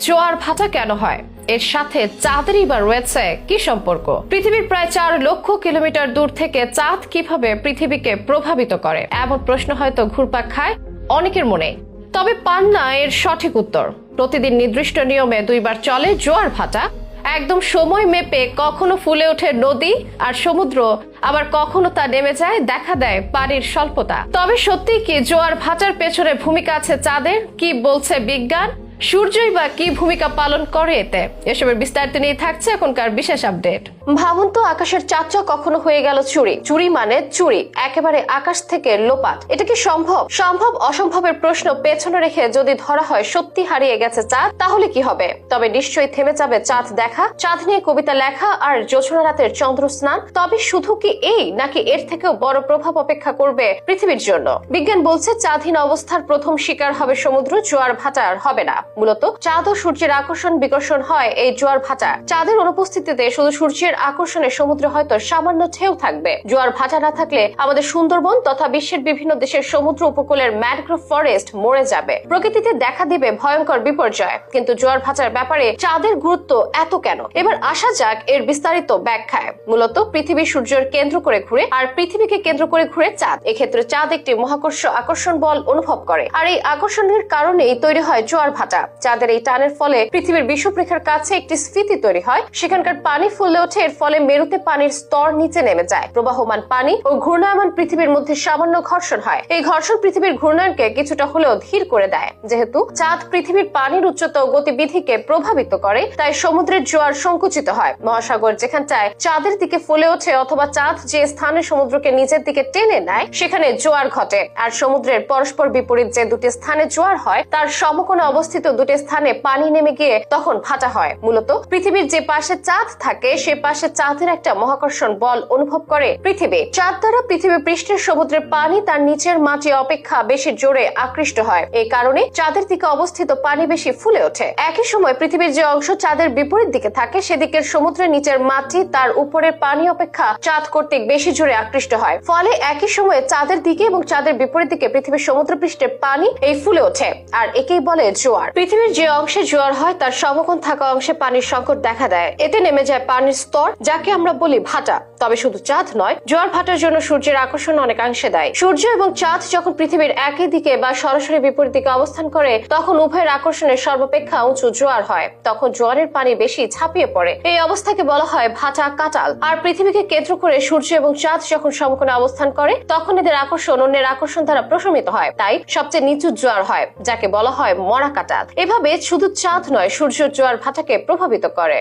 জোয়ার ভাটা কেন হয়? এর সাথে চাঁদেরই বা রয়েছে কি সম্পর্ক? পৃথিবীর প্রায় চার লক্ষ কিলোমিটার দূর থেকে চাঁদ কীভাবে পৃথিবীকে প্রভাবিত করে? এমন প্রশ্ন হয়তো ঘুরপাক খায় অনেকের মনে। তবে পান না এর সঠিক উত্তর। প্রতিদিন নির্দিষ্ট নিয়মে দুইবার চলে জোয়ার ভাটা। একদম সময় মেপে কখনো ফুলে ওঠে নদী আর সমুদ্র, আবার কখনো তা নেমে যায়, দেখা দেয় পানির স্বল্পতা। তবে সত্যি কি জোয়ার ভাটার পেছনে ভূমিকা আছে চাঁদের? কি বলছে বিজ্ঞান? সূর্যই বা কি ভূমিকা পালন করে এতে? এসবের বিস্তারিত নিয়ে থাকছে এখনকার বিশেষ আপডেট। ভাবুন তো, আকাশের চাচা কখনো হয়ে গেল চুরি। চুরি মানে চুরি, একেবারে আকাশ থেকে লোপাট। এটা কি সম্ভব? সম্ভব, অসম্ভবের প্রশ্ন পেছনে রেখে যদি ধরা হয় সত্যি হারিয়ে গেছে চাঁদ, তাহলে কি হবে? তবে নিশ্চয়ই থেমে যাবে চাঁদ দেখা, চাঁদ নিয়ে কবিতা লেখা আর জোছনা রাতের চন্দ্র স্নান। তবে শুধু কি এই, নাকি এর থেকেও বড় প্রভাব অপেক্ষা করবে পৃথিবীর জন্য? বিজ্ঞান বলছে, চাঁদহীন অবস্থার প্রথম শিকার হবে সমুদ্র, জোয়ার ভাটা আর হবে না। মূলত, চাঁদ ও সূর্যের আকর্ষণ বিকর্ষণ হয় এই জোয়ার ভাটা। চাঁদের অনুপস্থিতিতে শুধু সূর্যের আকর্ষণে সমুদ্র হয়তো সামান্য ঢেউ থাকবে। জোয়ার ভাটা না থাকলে আমাদের সুন্দরবন তথা বিশ্বের বিভিন্ন দেশের সমুদ্র উপকূলের ম্যানগ্রোভ ফরেস্ট মরে যাবে। প্রকৃতিতে দেখা দিবে ভয়ঙ্কর বিপর্যয়। কিন্তু জোয়ার ভাটার ব্যাপারে চাঁদের গুরুত্ব এত কেন? এবার আসা যাক এর বিস্তারিত ব্যাখ্যায়। মূলত পৃথিবী সূর্যের কেন্দ্র করে ঘুরে আর পৃথিবীকে কেন্দ্র করে ঘুরে চাঁদ। এক্ষেত্রে চাঁদ একটি মহাকর্ষ আকর্ষণ বল অনুভব করে। আর এই আকর্ষণের কারণেই তৈরি হয় জোয়ার ভাটা। চাঁদের এই টানের ফলে পৃথিবীর বিষুবরেখার কাছে একটি স্ফীতি তৈরি হয়। সেখানকার পানি ফুলে ওঠে এর ফলে মেরুতে পানির স্তর নিচে নেমে যায়। প্রবাহমান পানি ও ঘূর্ণায়মান পৃথিবীর মধ্যে সামান্য ঘর্ষণ হয়। এই ঘর্ষণ পৃথিবীর ঘূর্ণায়নকে কিছুটা হলেও ধীর করে দেয়। যেহেতু চাঁদ পৃথিবীর পানির উচ্চতা ও গতিবিধিকে প্রভাবিত করে, তাই সমুদ্রের জোয়ার সংকুচিত হয়। মহাসাগর যেখানটায় চাঁদের দিকে ফুলে ওঠে অথবা চাঁদ যে স্থানে সমুদ্রকে নিজের দিকে টেনে নেয়, সেখানে জোয়ার ঘটে। আর সমুদ্রের পরস্পর বিপরীত যে দুটি স্থানে জোয়ার হয়, তার সমকোণে অবস্থিত দুটি স্থানে পানি নেমে গিয়ে তখন ভাটা হয়। মূলত পৃথিবীর যে পাশে চাঁদ থাকে, সে পাশে চাঁদের একটা মহাকর্ষণ বল অনুভব করে পৃথিবী। চাঁদ দ্বারা পৃথিবী পৃষ্ঠের সমুদ্রের পানি তার নিচের মাটি অপেক্ষা বেশি জোরে আকৃষ্ট হয়। এই কারণে চাঁদের দিকে অবস্থিত পানি বেশি ফুলে ওঠে। একই সময় পৃথিবীর যে অংশ চাঁদের বিপরীত দিকে থাকে, সেদিকের সমুদ্রের নিচের মাটি তার উপরের পানি অপেক্ষা চাঁদ কর্তৃক বেশি জোরে আকৃষ্ট হয়। ফলে একই সময়ে চাঁদের দিকে এবং চাঁদের বিপরীত দিকে পৃথিবীর সমুদ্র পৃষ্ঠের পানি এই ফুলে ওঠে, আর একেই বলে জোয়ার। পৃথিবীর যে অংশে জোয়ার হয়, তার সমকোণ থাকা অংশে পানির সংকট দেখা দেয়। এতে নেমে যায় পানির স্তর যাকে আমরা বলি ভাটা। তবে শুধু চাঁদ নয়, জোয়ার ভাটার জন্য সূর্যের আকর্ষণ অনেকাংশে দেয়। সূর্য এবং চাঁদ যখন পৃথিবীর একই দিকে বা সরাসরি বিপরীত দিকে অবস্থান করে, তখন উভয়ের আকর্ষণের সর্বাপেক্ষা উঁচু জোয়ার হয়। তখন জোয়ারের পানি বেশি ছাপিয়ে পড়ে। এই অবস্থাকে বলা হয় ভাটা কাটাল। আর পৃথিবীকে কেন্দ্র করে সূর্য এবং চাঁদ যখন সমকোণে অবস্থান করে, তখন এদের আকর্ষণ অন্যের আকর্ষণ দ্বারা প্রশমিত হয়। তাই সবচেয়ে নিচু জোয়ার হয়, যাকে বলা হয় মরা কাটাল। এভাবে শুধু চাঁদ নয়, সূর্য, জোয়ার, ভাটাকে প্রভাবিত করে।